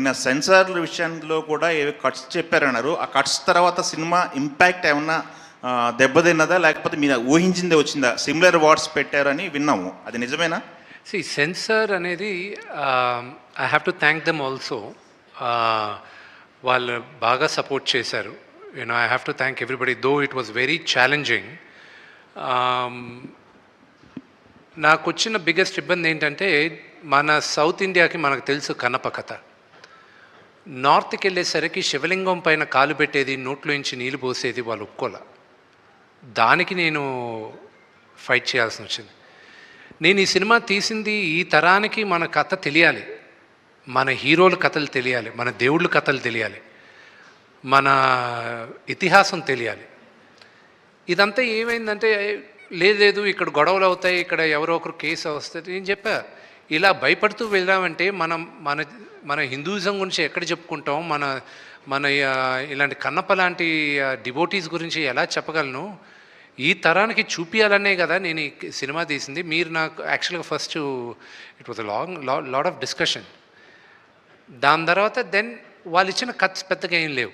నిన్న సెన్సార్ల విషయంలో కూడా ఏవో కట్స్ చెప్పారన్నారు. ఆ కట్స్ తర్వాత సినిమా ఇంపాక్ట్ ఏమన్నా దెబ్బతిన్నదా లేకపోతే మీరు ఊహించిందే వచ్చిందా? సిమిలర్ వార్డ్స్ పెట్టారని విన్నాము. అది నిజమేనా? సి సెన్సార్ అనేది I have to thank them also వాళ్ళు బాగా సపోర్ట్ చేశారు. You know I have to thank everybody though it was very challenging నాకు వచ్చిన బిగ్గెస్ట్ ఇబ్బంది ఏంటంటే మన సౌత్ ఇండియాకి మనకు తెలుసు కన్నప కథ. నార్త్కి వెళ్ళేసరికి శివలింగం పైన కాలు పెట్టేది నోట్లోంచి నీళ్ళు పోసేది వాళ్ళు ఒప్పుకోల. దానికి నేను ఫైట్ చేయాల్సి వచ్చింది. నేను ఈ సినిమా తీసింది ఈ తరానికి మన కథ తెలియాలి. మన హీరోల కథలు తెలియాలి మన దేవుళ్ళ కథలు తెలియాలి మన ఇతిహాసం తెలియాలి. ఇదంతా ఏమైందంటే లేదు లేదు ఇక్కడ గొడవలు అవుతాయి ఇక్కడ ఎవరో ఒకరు కేసు వస్తుంది నేను చెప్పా ఇలా భయపడుతూ వెళ్ళామంటే మనం మన మన హిందూయిజం గురించి ఎక్కడ చెప్పుకుంటాం? మన మన ఇలాంటి కన్నప్ప లాంటి డివోటీస్ గురించి ఎలా చెప్పగలను? ఈ తరానికి చూపించాలనే కదా నేను ఈ సినిమా తీసింది. మీరు నాకు యాక్చువల్గా first it was long lot of discussion. దాని తర్వాత దెన్ వాళ్ళు ఇచ్చిన కట్స్ పెద్దగా ఏం లేవు.